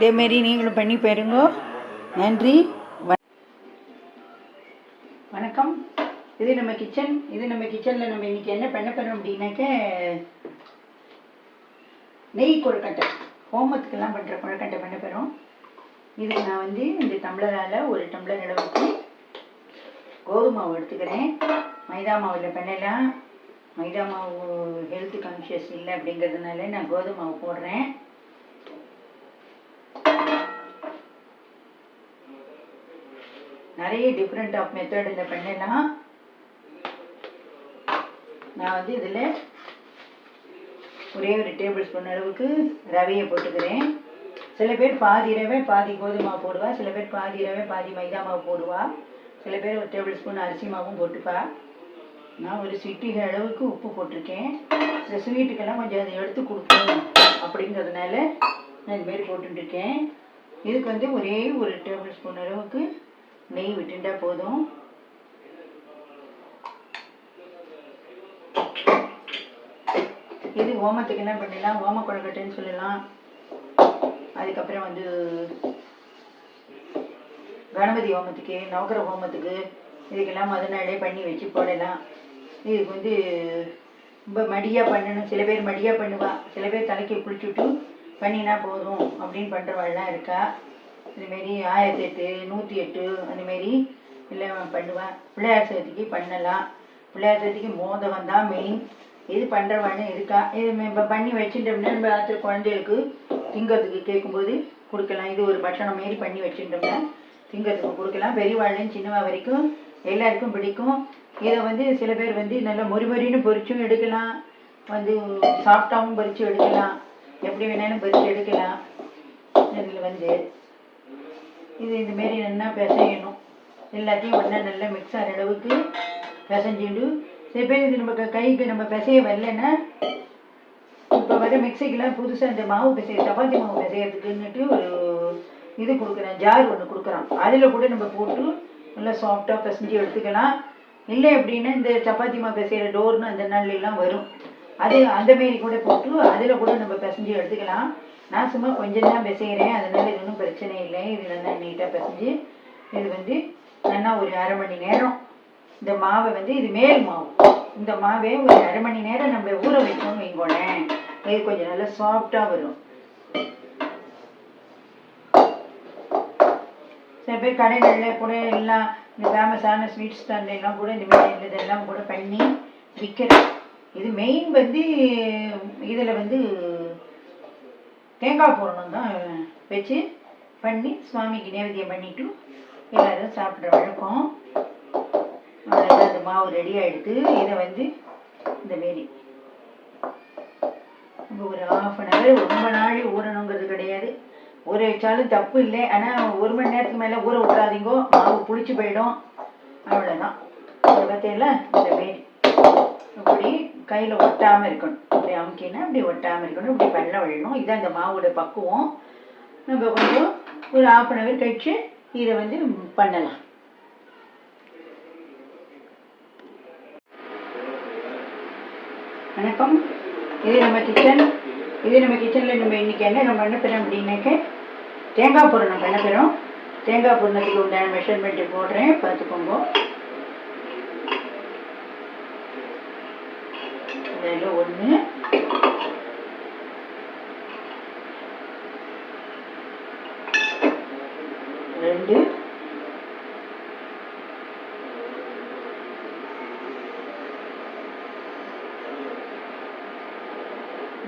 இதேமாரி நீங்களும் பண்ணி பாருங்க. நன்றி. வ- வணக்கம். இது நம்ம கிச்சன். இது நம்ம கிச்சனில் நம்ம இன்னைக்கு என்ன பண்ண போகிறோம் அப்படின்னாக்க நெய் கொழுக்கட்டை. ஹோமத்துக்கெல்லாம் பண்ணுற கொழுக்கட்டை பண்ண போகிறோம் இது நான் வந்து இந்த டம்ளரால் ஒரு டம்ளர் அளவுக்கு கோதுமை மாவு எடுத்துக்கிறேன். மைதா மாவில் பண்ணலாம். மைதா மாவு ஹெல்த் கான்ஷியஸ் இல்லை அப்படிங்கிறதுனால நான் கோதுமை மாவு போடுறேன். நிறைய டிஃப்ரெண்ட் ஆஃப் மெத்தடில் பண்ணலாம் நான் வந்து இதில் ஒரே ஒரு டேபிள் ஸ்பூன் அளவுக்கு ரவையை போட்டுக்கிறேன். சில பேர் பாதி ரவை பாதி கோதுமை மாவு போடுவா. சில பேர் பாதி ரவை பாதி மைதா மாவு போடுவா. சில பேர் ஒரு டேபிள் ஸ்பூன் அரிசி மாவும் போட்டுப்பா. நான் ஒரு சிட்டிகை அளவுக்கு உப்பு போட்டிருக்கேன். சில ஸ்வீட்டுக்கெல்லாம் கொஞ்சம் அதை எடுத்து கொடுக்கணும் அப்படிங்கிறதுனால நான் இதுமாரி போட்டுருக்கேன் இதுக்கு வந்து ஒரே ஒரு டேபிள் ஸ்பூன் அளவுக்கு நெய் விட்டுட்டா போதும். இது ஓமத்துக்கு என்ன பண்ணலாம் ஓம கொழுக்கட்டைன்னு சொல்லலாம் அதுக்கப்புறம் வந்து கணபதி ஹோமத்துக்கு நவகர ஹோமத்துக்கு இதுக்கெல்லாம் முத நாளே பண்ணி வச்சு போடலாம். இதுக்கு வந்து ரொம்ப மடியாக பண்ணணும். சில பேர் மடியாக பண்ணுவா. சில பேர் தலைக்கு குளிச்சுட்டு பண்ணினா போதும் அப்படின்னு பண்ணுறவாள்லாம் இருக்கா? இதுமாரி ஆயிரத்தி எட்டு நூற்றி எட்டு அந்தமாரி எல்லாம் பண்ணுவேன் பிள்ளையார் சதுர்த்திக்கு பண்ணலாம். பிள்ளையார் சதுர்த்திக்கு மோதகம் தான் மெயின் இது பண்ணுறவான்னு இருக்கா? இது இப்போ பண்ணி வச்சுட்டோம்னா நம்ம குழந்தைகளுக்கு திங்கிறதுக்கு கேட்கும்போது கொடுக்கலாம். இது ஒரு பட்சணம் மாரி பண்ணி வச்சுட்டோம்னா திங்கிறதுக்கு கொடுக்கலாம். பெரியவாழ்லேயும் சின்னவா வரைக்கும் எல்லாருக்கும் பிடிக்கும். இதை வந்து சில பேர் வந்து நல்லா மொறிமொறின்னு பொறிச்சும் பொரிச்சும் எடுக்கலாம். வந்து சாஃப்டாகவும் பொரிச்சு எடுக்கலாம். எப்படி வேணாலும் பறித்து எடுக்கலாம். இதில் வந்து இது இந்த மாரி நல்லா பிசையணும். எல்லாத்தையும் ஒன்றா நல்லா மிக்ஸ் ஆகிற அளவுக்கு பிசைஞ்சிட்டு சில பேர் இது நம்ம கைக்கு நம்ம பிசைய வரலன்னா இப்போ வர மிக்சிக்கெலாம் புதுசாக இந்த மாவு பிசைய சப்பாத்தி மாவு பிசையறதுக்குன்னுட்டு ஒரு இது கொடுக்குறேன் ஜார் ஒன்று கொடுக்குறான். அதில் கூட நம்ம போட்டு நல்லா சாஃப்டாக பிசைஞ்சு எடுத்துக்கலாம். இல்லை அப்படின்னா இந்த சப்பாத்தி மாவு பிசைகிற டோர்னு அந்த நாள்லாம் வரும். அது அந்த மாரி கூட போட்டு அதில் கூட நம்ம பிசைஞ்சு எடுத்துக்கலாம். நான் சும்மா கொஞ்சம் தான் பிசைகிறேன் அதனால இது ஒன்றும் பிரச்சனை இல்லை. இது நல்லா நீட்டாக பிசைஞ்சு இது வந்து நல்லா ஒரு அரை மணி நேரம் இந்த மாவை வந்து இது மேல் மாவு. இந்த மாவே ஒரு அரை மணி நேரம் நம்ம ஊற வைக்கணும்னு வைங்கோளேன். இது கொஞ்சம் நல்லா சாஃப்டாக வரும். சில பேர் கடைகளில் கூட எல்லாம் இந்த ஃபேமஸான ஸ்வீட் ஸ்டாண்ட்ல எல்லாம் கூட இந்த மாதிரி இதெல்லாம் கூட பண்ணி விற்கிறேன் இது மெயின் வந்து இதில் வந்து தேங்காய் பூரணம் தான் வச்சு பண்ணி சுவாமிக்கு நேவேத்தியம் பண்ணிட்டு எல்லாரும் சாப்பிட்ற வழக்கம். அவ்வளோதான் அந்த மாவு ரெடி ஆகிடுது இதை வந்து இந்த மாரி ஒரு ஆஃப் அன் ஹவர் ரொம்ப நாள் ஊறணுங்கிறது கிடையாது. ஊற வச்சாலும் தப்பு இல்லை. ஆனால் ஒரு மணி நேரத்துக்கு மேலே ஊற விட்றாதீங்கோ மாவு புளிச்சு போயிடும். அவ்வளோதான் இதை பார்த்தீங்களா இந்த மாரி அப்படி கையில் ஒட்டாமல் இருக்கணும். அப்படி அமுக்கினா அப்படி ஒட்டாமல் இருக்கணும். இப்படி பண்ண விழணும் இதான் இந்த மாவோட பக்குவம். நம்ம கொஞ்சம் ஒரு ஆஃப் அன் ஹவர் கழிச்சு இதை வந்து பண்ணலாம். வணக்கம். இது நம்ம கிச்சன் இது நம்ம கிச்சனில் நம்ம இன்னைக்கு என்ன நம்ம பண்ண போகிறோம் அப்படின்னாக்க தேங்காய் பூரணம் பண்ண பெறோம். தேங்காய் பூரணத்துக்கு உண்டான மெஷர்மெண்ட்டு போடுறேன். பார்த்துக்கோங்க. இதில் ஒன்று ரெண்டு.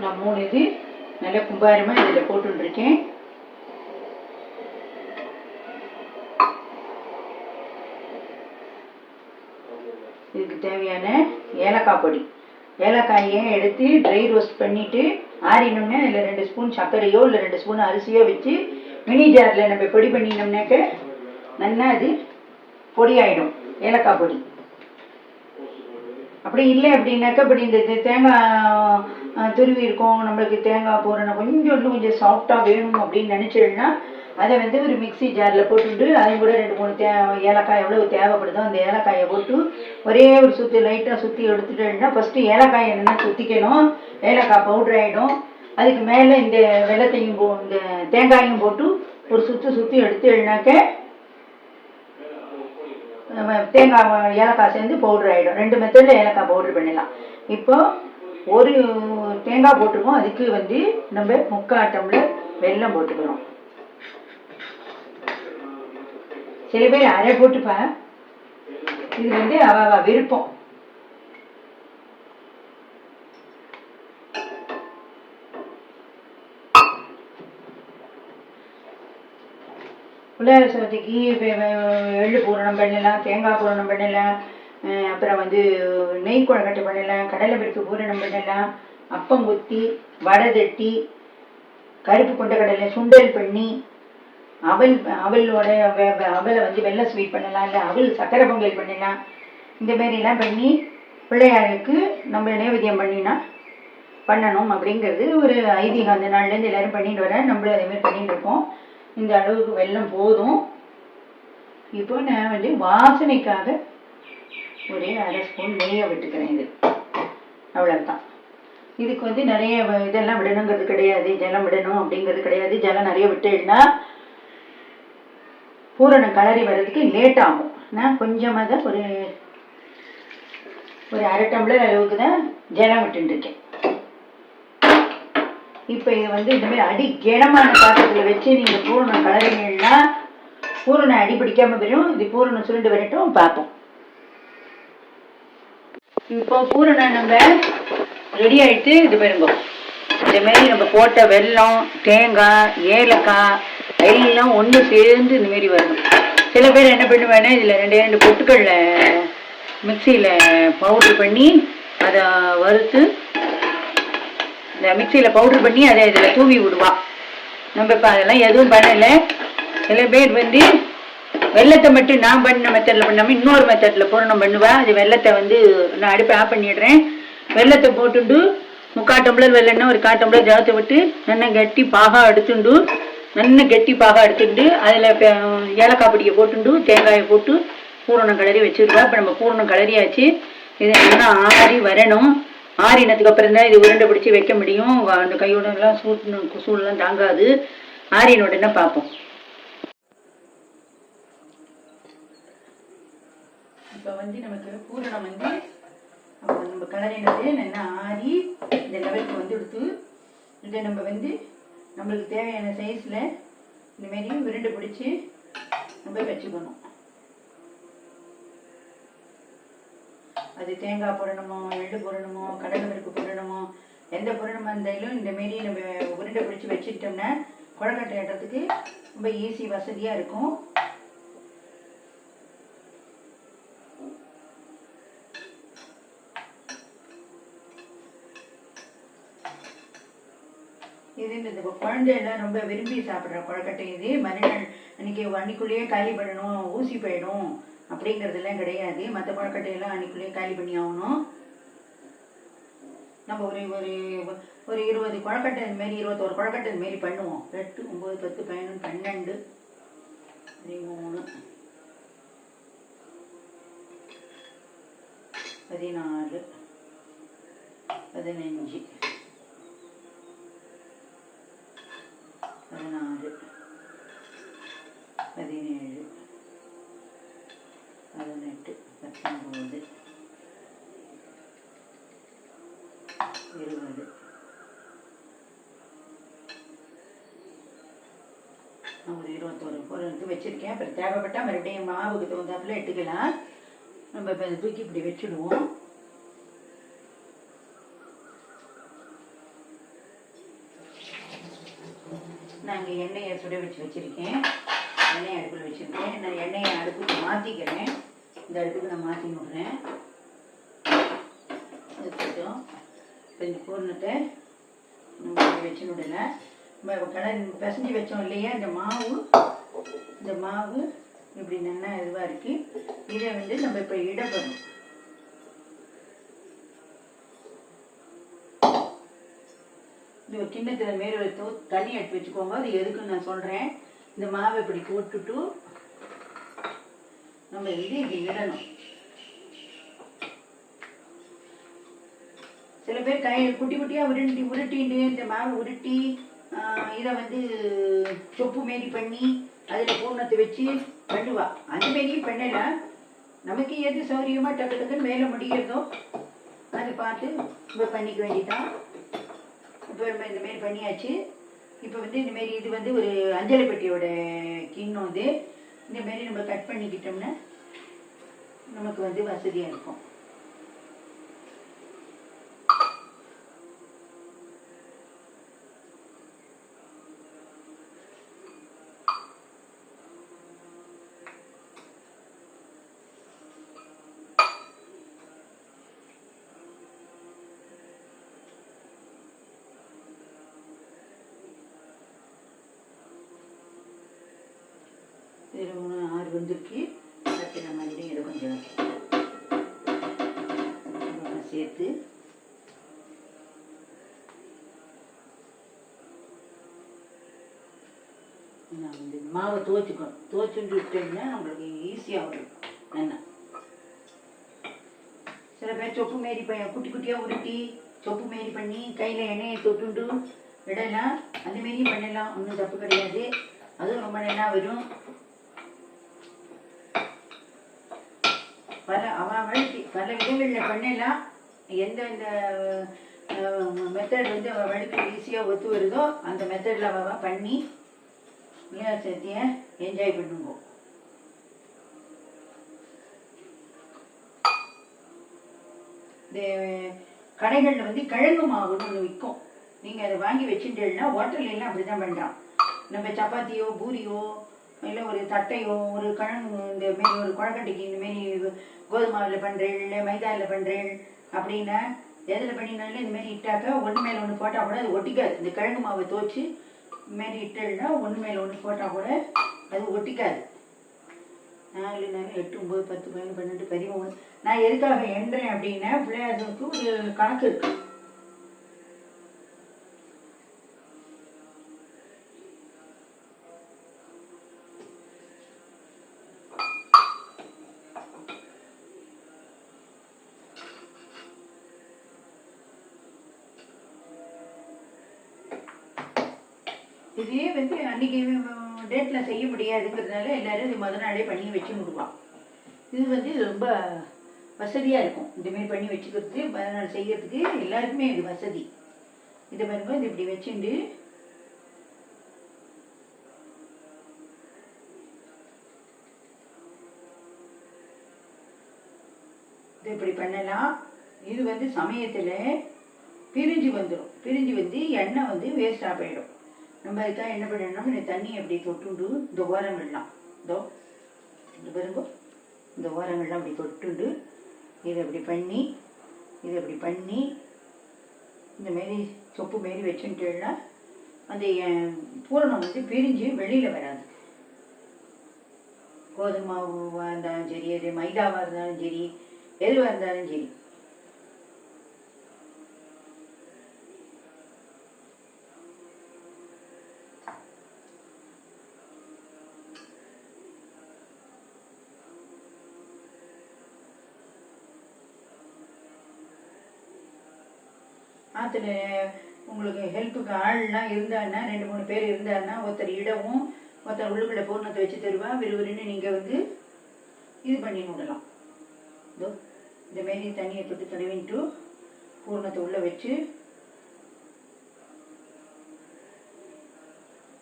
நான் மூணு இது நல்ல கும்பாரமாக இதில் போட்டுருக்கேன். இதுக்கு தேவையான ஏலக்காய் பொடி. ஏலக்காயை எடுத்து ட்ரை ரோஸ்ட் பண்ணிட்டு ஆறினோம்னா இல்லை ரெண்டு ஸ்பூன் சர்க்கரையோ இல்லை ரெண்டு ஸ்பூன் அரிசியோ வச்சு மினி ஜாரில் நம்ம பொடி பண்ணினோம்னாக்க நல்லா அது பொடி ஆயிடும் ஏலக்காய் பொடி. அப்படி இல்லை அப்படின்னாக்கா இப்படி இந்த தேங்காய் துருவி இருக்கும் நம்மளுக்கு தேங்காய் போகிறோன்னா கொஞ்சம் இன்னும் கொஞ்சம் சாஃப்டாக வேணும் அப்படின்னு நினச்சிடுனா அதை வந்து ஒரு மிக்ஸி ஜாரில் போட்டுட்டு அதையும் கூட ரெண்டு மூணு தே ஏலக்காய் எவ்வளோ தேவைப்படுதோ அந்த ஏலக்காயை போட்டு ஒரே ஒரு சுற்றி லைட்டாக சுற்றி எடுத்துட்டேன்னா ஃபஸ்ட்டு ஏலக்காயை என்னென்னா சுற்றிக்கணும் ஏலக்காய் பவுட்ரு ஆகிடும் அதுக்கு மேலே இந்த வெள்ளத்தையும் போ இந்த தேங்காயும் போட்டு ஒரு சுற்று சுற்றி எடுத்து எழுனாக்க நம்ம தேங்காய் ஏலக்காய் சேர்ந்து பவுடர் ஆகிடும் ரெண்டு மெத்தடில் ஏலக்காய் பவுட்ரு பண்ணிடலாம் இப்போது ஒரு தேங்காய் போட்டிருக்கோம் அதுக்கு வந்து நம்ம முக்கால் டம்ளர் வெல்லம் போட்டுக்கிறோம். சில பேர் அரை போட்டுப்பா இது வந்து அவ விருப்பம். புள்ளையார் சதுர்த்திக்கு எள்ளு பூரணம் பண்ணலாம் தேங்காய் பூரணம் பண்ணலாம் அப்புறம் வந்து நெய் குழக்கட்டு பண்ணலாம் கடலை பருப்பு பூரணம் பண்ணலாம் அப்பம் குத்தி வடை தட்டி கருப்பு கொண்ட கடலை சுண்டல் பண்ணி அவள் அவலோட அவளை வந்து வெள்ளை ஸ்வீட் பண்ணலாம் இல்லை அவள் சக்கரை பொங்கல் பண்ணலாம் இந்த மாரிலாம் பண்ணி பிள்ளையாருக்கு நம்ம நைவேத்தியம் பண்ணினா பண்ணணும் அப்படிங்கிறது ஒரு ஐதீகம். அந்த நாள்லேருந்து எல்லாரும் பண்ணிட்டு வரேன் நம்மளும் அதே மாதிரி பண்ணிட்டு இருக்கோம் இந்த அளவுக்கு வெள்ளம் போதும். இப்போ நான் வந்து வாசனைக்காக ஒரே அரை ஸ்பூன் நெய்யை விட்டுக்கிறேன் இது. அவ்வளவுதான். இதுக்கு வந்து நிறைய இதெல்லாம் விடணுங்கிறது கிடையாது. ஜலம் விடணும் அப்படிங்கிறது கிடையாது. ஜலம் நிறைய விட்டுன்னா பூரணம் கலரி வர்றதுக்கு லேட் ஆகும் நான் கொஞ்சமாக தான் ஒரு ஒரு அரை டம்ளர் அளவுக்கு தான் ஜலம் விட்டுருக்கேன் இப்போ இது வந்து இந்த மாதிரி அடி கிணமான பாத்திரத்தில் வச்சு நீங்கள் பூரணம் கலரினீங்கன்னா பூரணம் அடி பிடிக்காமல் வரும் இது பூரணம் சுருண்டு வரட்டும் பார்ப்போம். இப்போ பூரணம் நம்ம ரெடி ஆகிட்டு இது பாருங்க. இந்த நம்ம போட்ட வெல்லம் தேங்காய் ஏலக்காய் எல்லாம் ஒன்று சேர்ந்து இந்த மாதிரி வரணும். சில பேர் என்ன பண்ணுவேன்னா இதில் ரெண்டு ரெண்டு பொட்டுக்கடல மிக்சியில் பவுட்ரு பண்ணி அதை வறுத்து இந்த மிக்சியில் பவுடர் பண்ணி அதை இதில் தூவி விடுவா. நம்ம இப்போ அதெல்லாம் எதுவும் பண்ணலை. சில பேர் வந்து வெள்ளத்தை மட்டும் நான் பண்ண மெத்தடில் பண்ணாமல் இன்னொரு மெத்தடில் பூரணம் பண்ணுவா. அது வெள்ளத்தை வந்து நான் அடுப்பை ஆஃப் பண்ணிடுறேன். வெள்ளத்தை போட்டுண்டு முக்கால் டம்ளர் வெள்ளம்னா ஒரு கால் டம்ளர் ஜலத்தை விட்டு நல்லா கட்டி பாகா எடுத்துண்டு நல்லா கெட்டி பாகா எடுத்துட்டு அதில் ஏலக்காய் பொடியை போட்டுண்டு தேங்காயை போட்டு பூரணம் கிளறி வச்சுருக்கோம் இப்போ நம்ம பூரணம் கிளறியாச்சு. இது நல்லா ஆறி வரணும். ஆறினத்துக்கு அப்புறம் தான் இது உருண்டை பிடிச்சி வைக்க முடியும். அந்த கையோடலாம் சூட்டணும் சூட்டு சூடெல்லாம் தாங்காது. ஆறின உடனே பார்ப்போம். இப்போ வந்து நமக்கு பூரணம் வந்து நம்ம கலரினது நல்லா ஆறி இந்த லெவலுக்கு வந்து எடுத்து இதை நம்ம வந்து நம்மளுக்கு தேவையான சைஸில் இந்த மாதிரி உருண்டை பிடிச்சி நம்ம வச்சுக்கணும். அது தேங்காய் போடணுமோ எள்ளு போடணுமோ கடலை பருப்பு போடணுமோ எந்த பொருளுமா இருந்தாலும் இந்த மாரி நம்ம உருண்டை பிடிச்சி வச்சுக்கிட்டோம்னா குழக்கட்டை இடத்துக்கு ரொம்ப ஈஸி வசதியாக இருக்கும். இது இந்த குழந்தையெல்லாம் ரொம்ப விரும்பி சாப்பிட்ற கொழக்கட்டை இது. மறுநாள் அன்னைக்கு அன்னைக்குள்ளேயே காலி பண்ணணும் ஊசி போயிடும் அப்படிங்கிறதெல்லாம் கிடையாது. மற்ற கொழக்கட்டையெல்லாம் அன்னைக்குள்ளேயே காலி பண்ணி ஆகணும். நம்ம ஒரு ஒரு ஒரு இருபது குழக்கட்டை இது மாதிரி இருபத்தோரு குழக்கட்டை இது மாதிரி பண்ணுவோம். எட்டு ஒம்பது பத்து பதினொன்று பன்னெண்டு பதிமூணு பதினாலு பதினஞ்சு. பதினாறு. பதினேழு. பதினெட்டு. பத்தொம்பது இருபது. ஒரு இருபத்தோரு பொருளுக்கு வச்சுருக்கேன். அப்புறம் தேவைப்பட்டால் மறுபடியும் மாவுக்கு தகுந்தாப்புல எடுத்துக்கலாம். நம்ம இப்போ தூக்கி இப்படி வச்சுடுவோம் நான் இங்கே எண்ணெயை சுட வச்சு வச்சுருக்கேன். எண்ணெய் அடுப்பில் வச்சுருக்கேன். நான் எண்ணெயை அடுப்புக்கு மாற்றிக்கிறேன் இந்த அடுப்புக்கு நான் மாற்றி விட்றேன். வச்சுட்டோம் இப்போ இந்த பூர்ணத்தை நம்ம வச்சு விடல. நம்ம கடை பிசைஞ்சு வச்சோம் இல்லையா? இந்த மாவு இந்த மாவு இப்படி நல்லா இதுவாக இருக்குது இதை வந்து நம்ம இப்போ இடப்படும் இது கிண்ணத்தில் மேலே வைத்து தண்ணி எடுத்து வச்சுக்கோங்க. அது எதுக்குன்னு நான் சொல்கிறேன் இந்த மாவை இப்படி போட்டுட்டு நம்ம இது இப்படி சில பேர் கை குட்டி குட்டியாக உருட்டி உருட்டின்னு இந்த மாவு உருட்டி இதை வந்து சொப்பு மாரி பண்ணி அதில் பூர்ணத்தை வச்சு பண்ணுவா. அந்த மாரியும் பண்ணலாம் நமக்கு எது சௌகரியமாக டக்கு டக்குன்னு மேலே முடிகிறதோ அதை பார்த்து இப்போ பண்ணிக்க வேண்டியதான் இப்போ நம்ம இந்த மாரி பண்ணியாச்சு. இப்போ வந்து இந்தமாரி இது வந்து ஒரு அஞ்சலை பெட்டியோட கிண்ணம் இது இந்த மாரி நம்ம கட் பண்ணிக்கிட்டோம்னா நமக்கு வந்து வசதியாக இருக்கும். இதில் மூணு ஆறு வந்துருக்கு. அடுத்து மாதிரி இதை கொஞ்சம் கொஞ்சம் சேர்த்து. நான் வந்து மாவை துவச்சிக்கணும். துவச்சுட்டு விட்டோம்னா நம்மளுக்கு ஈஸியாக வரும் நல்லா. சில பேர் சொப்பு மாரி ப குட்டி குட்டியாக உருட்டி சொப்பு மாரி பண்ணி கையில் எண்ணெயை தொட்டுண்டு விடலாம். அந்த மாரியும் பண்ணலாம். ஒன்றும் தப்பு கிடையாது. அதுவும் ரொம்ப நல்லா வரும் பல அவளுக்கு பல விதங்களில் பண்ணலாம். எந்தெந்த மெத்தட் வந்து அவளுக்கு ஈஸியாக ஒத்து வருதோ அந்த மெத்தடில் அவள் பண்ணி மீனா சத்திய என்ஜாய் பண்ணுவோம் இந்த கடைகளில் வந்து கிழங்கு மாவுன்னு ஒன்று விற்கும் நீங்கள் அதை வாங்கி வச்சுட்டேன்னா ஹோட்டல்லாம் அப்படி தான் பண்ணுறான் நம்ம சப்பாத்தியோ பூரியோ இல்லை ஒரு தட்டையோ ஒரு கிழங்கு இந்த மாரி ஒரு குழக்கட்டைக்கு இந்த மாரி கோதுமாவில் பண்ணுறேன் இல்லை மைதாவில் பண்ணுறேன் அப்படின்னா எதில் பண்ணினாலும் இந்தமாரி இட்டாக்கா ஒன்று மேலே ஒன்று போட்டால் கூட அது ஒட்டிக்காது. இந்த கிழங்கு மாவை தோச்சு இந்த மாதிரி இட்டேன்னா ஒன்று மேலே ஒன்று போட்டால் கூட அது ஒட்டிக்காது. நாலு நாலு எட்டு ஒம்பது பத்து பதினொன்று பன்னெண்டு பதிமூணு. நான் எதுக்காக எண்றேன் அப்படின்னா பிள்ளையாருக்கு ஒரு கணக்கு இருக்குது இதே வந்து அன்னைக்கு டேட்டில் செய்ய முடியாதுங்கிறதுனால எல்லாரும் இது முத நாளே பண்ணி வச்சு விடுவான் இது வந்து ரொம்ப வசதியாக இருக்கும். இந்தமாரி பண்ணி வச்சுக்கிறது நாள் செய்யறதுக்கு எல்லாருக்குமே இது வசதி. இதை பாருங்க இது இப்படி வச்சுண்டு. இது இப்படி பண்ணலாம். இது வந்து சமயத்தில் பிரிஞ்சு வந்துடும் பிரிஞ்சு வந்து எண்ணெய் வந்து வேஸ்டாக போயிடும். நம்ம அதுக்காக என்ன பண்ணணும் இந்த தண்ணி அப்படி தொட்டுண்டு இந்த ஓரங்கள்லாம். இதோ இந்த பாருங்க. இந்த ஓரங்கள்லாம் அப்படி தொட்டுண்டு இதை அப்படி பண்ணி இதை அப்படி பண்ணி இந்த மாரி சொப்பு மாரி வச்சுட்டேன்னா அந்த பூரணம் வந்து பிரிஞ்சு வெளியில் வராது. கோதுமை மாவாக இருந்தாலும் சரி அது மைதாவாக இருந்தாலும் சரி எதுவாக இருந்தாலும் சரி. ஆற்றுல உங்களுக்கு ஹெல்ப்புக்கு ஆள்லாம் இருந்தாருன்னா ரெண்டு மூணு பேர் இருந்தாருன்னா ஒருத்தர் இடவும் ஒருத்தர் உள்ளுக்குள்ள பூர்ணத்தை வச்சு தருவா விறுவிறுன்னு நீங்கள் வந்து இது பண்ணி விடலாம் இதோ இந்த மாரி தண்ணியை தொட்டு தடவின்ட்டு பூர்ணத்தை உள்ளே வச்சு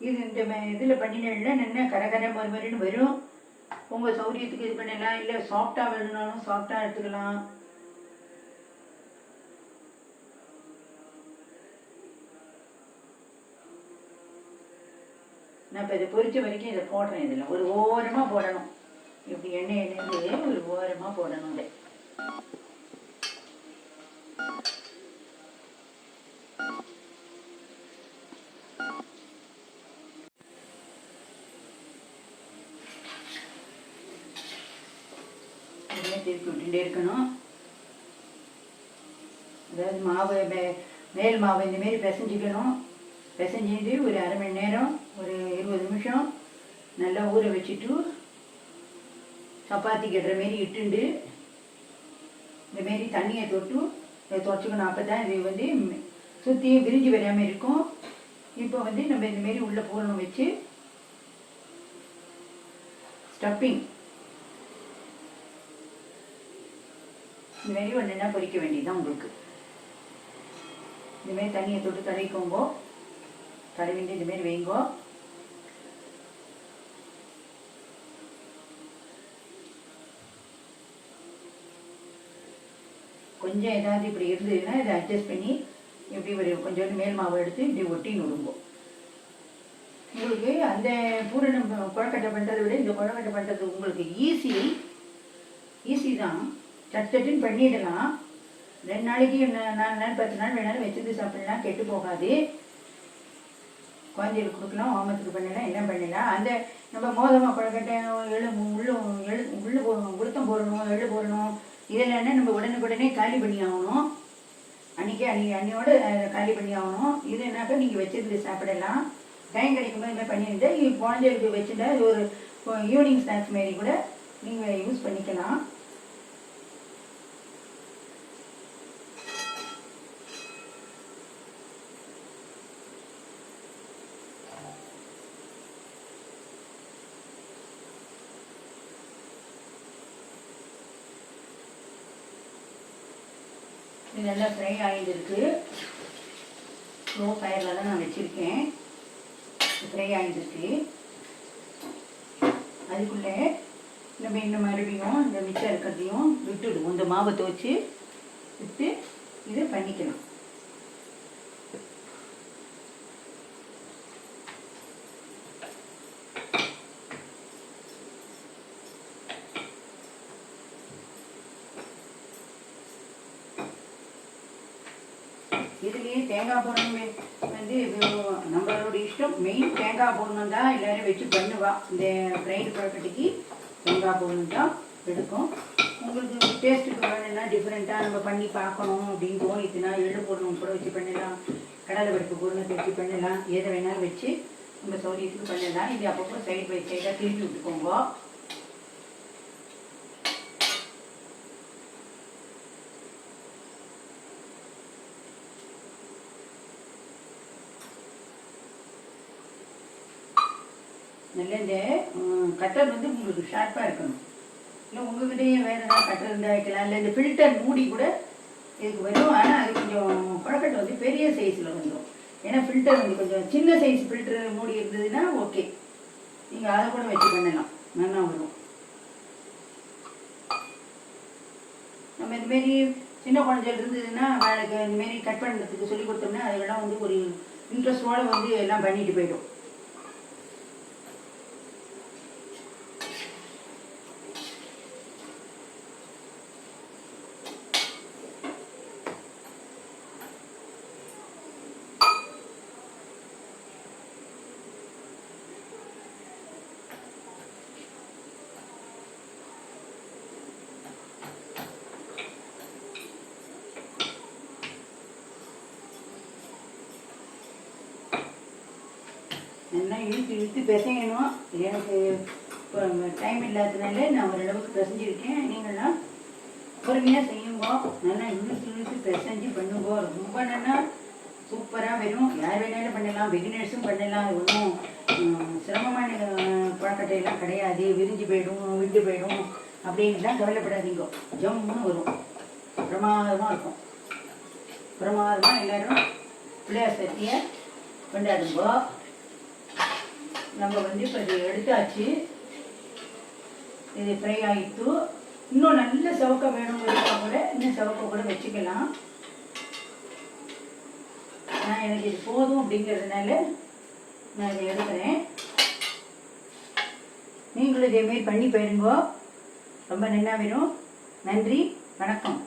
இது இந்த இதில் பண்ணினா நல்லா கரகர மறுமறின்னு வரும். உங்கள் சௌரியத்துக்கு இது பண்ணலாம் இல்லை சாஃப்டாக வேணும்னாலும் சாஃப்டாக எடுத்துக்கலாம். நான் இப்போ இதை பொறிச்ச வரைக்கும் இதை போடுறேன் இதில். ஒரு ஓரமாக போடணும். இப்படி எண்ணெய் எண்ணெய் ஒரு ஓரமாக போடணும் இதை. திருப்பி விட்டுட்டே இருக்கணும். அதாவது மாவு மேல் மாவு இந்த மாரி பிசைஞ்சிக்கணும். பிசைஞ்சிட்டு ஒரு அரை மணி நேரம். இருபது நிமிஷம் நல்லா ஊற வச்சுட்டு சப்பாத்தி கட்டுற மாரி இட்டுண்டு இந்தமாரி தண்ணியை தொட்டு இதை துவச்சிக்கணும் அப்போ தான் இது வந்து சுற்றியும் விரிஞ்சு வராமல் இருக்கும். இப்போ வந்து நம்ம இந்தமாரி உள்ளே பூரணம் வச்சு. ஸ்டப்பிங் இந்தமாரி ஒன்றுனா பொறிக்க வேண்டியதுதான் உங்களுக்கு. இந்தமாரி தண்ணியை தொட்டு தடவிக்கோங்கோ தடவிட்டு இந்த மாதிரி வைங்கோ. கொஞ்சம் ஏதாவது இப்படி இருந்ததுன்னா இதை அட்ஜஸ்ட் பண்ணி இப்படி ஒரு கொஞ்சோண்டு மேல் மாவு எடுத்து இப்படி ஒட்டி நுடுங்கும் உங்களுக்கு அந்த பூரணம் குழக்கட்டை பண்ணுறதை விட இந்த குழக்கட்டை பண்ணுறது உங்களுக்கு ஈஸி ஈஸி தான். சட் சட்டுன்னு பண்ணிடலாம். ரெண்டு நாளைக்கு நா- நாலு நாள் பத்து நாள் வேணாலும் வச்சிருந்து சாப்பிடலாம் கெட்டு போகாது. குழந்தைகளுக்கு கொடுக்கலாம் ஓமத்துக்கு பண்ணலாம் என்ன பண்ணலாம். அந்த நம்ம மோதமாக குழக்கட்டை எழு உள்ளு எழு உள்ளு போடணும் உளுத்தம் போடணும் எள்ளு போடணும் இதெல்லாம் நம்ம உடனுக்குடனே காலி பண்ணி ஆகணும் அன்றைக்கி அன்றைக்கி அன்னையோட காலி பண்ணி ஆகணும் இது என்னாக்கா நீங்கள் வச்சிருந்து சாப்பிடலாம். டைம் கிடைக்கும் போது இந்த மாதிரி பண்ணிட்டு இது குழந்தைகளுக்கு வச்சுட்டா இது ஒரு ஈவினிங் ஸ்நாக்ஸ் மாரி கூட நீங்கள் யூஸ் பண்ணிக்கலாம். இது நல்லா ஃப்ரை ஆகிட்டுருக்கு ஸ்லோ ஃபயரில் தான் நான் வச்சுருக்கேன். ஃப்ரை ஆகிட்டுருக்கு அதுக்குள்ளே நம்ம இன்னும் மறுபடியும் இந்த மிச்சம் இருக்கிறதையும் விட்டுடுவோம். இந்த மாவை துவச்சி விட்டு இதை பண்ணிக்கலாம். தேங்காய் போடணுமே. வந்து நம்மளோட இஷ்டம். மெயின் தேங்காய் போடணும் தான் எல்லோரும் வச்சு பண்ணுவா. இந்த ஃப்ரைடு குழக்கட்டைக்கு தேங்காய் போடணும் தான் எடுக்கும். உங்களுக்கு டேஸ்ட்டுக்கு வேணும்னா டிஃப்ரெண்ட்டாக நம்ம பண்ணி பார்க்கணும் அப்படின்னு தோணிச்சுன்னா எள்ளு போடணும் கூட வச்சு பண்ணலாம். கடலை பருப்பு போடணும் வச்சு பண்ணலாம். எதை வேணாலும் வச்சு நம்ம சௌரியத்துக்கு பண்ணலாம். இது அப்பப்போ சைடு பை சைடாக திருப்பி விட்டுக்கோங்க. நல்ல இந்த கட்டர் வந்து உங்களுக்கு ஷார்ப்பாக இருக்கணும். இல்லை உங்ககிட்டயே வேறு ஏதாவது கட்டர் இருந்தால் வைக்கலாம். இல்லை இந்த ஃபில்டர் மூடி கூட இதுக்கு வரும். ஆனால் அது கொஞ்சம் குழக்கட்டை வந்து பெரிய சைஸில் வந்துடும் ஏன்னா ஃபில்டர் வந்து கொஞ்சம் சின்ன சைஸ் ஃபில்டர் மூடி இருந்ததுன்னா ஓகே நீங்கள் அதை கூட வச்சு பண்ணலாம். நல்லா வரும். நம்ம இதுமாரி சின்ன குழந்தைகள் இருந்ததுன்னா அவளுக்கு இந்தமாரி கட் பண்ணுறதுக்கு சொல்லி கொடுத்தோம்னா அதெல்லாம் வந்து ஒரு இன்ட்ரெஸ்டோட வந்து எல்லாம் பண்ணிட்டு போயிடும் நல்லா இழுத்து இழுத்து பிசையணும். எனக்கு டைம் இல்லாததுனால நான் ஓரளவுக்கு பிசைஞ்சிருக்கேன். நீங்களாம் பொறுமையாக செய்யுங்கோ. நல்லா இழுத்து இழுத்து பிசைஞ்சு பண்ணுங்கோ. ரொம்ப நல்லா சூப்பராக வரும். யார் வேணாலும் பண்ணலாம். பிகினர்ஸும் பண்ணலாம். ஒன்றும் சிரமமான அஹ், கிடையாது. விரிஞ்சு போயிடும் விட்டு போயிடும். அப்படின்லாம் கவலைப்படாதீங்க. ஜம்முன்னு வரும். பிரமாதமாக இருக்கும். பிரமாதமாக எல்லாரும் பிள்ளையார் சக்தியை கொண்டாடுங்கோ. நம்ம வந்து இப்போ இது எடுத்தாச்சு. இது ஃப்ரை ஆகிட்டு இன்னும் நல்ல செவக்க வேணுங்கிறதுக்காக கூட இன்னும் செவக்க கூட வச்சுக்கலாம். நான் எனக்கு இது போதும் அப்படிங்கிறதுனால நான் இதை எடுக்கிறேன். நீங்களும் இதேமாரி பண்ணி போயிருங்கோ ரொம்ப நல்லா வேணும் நன்றி. வணக்கம்.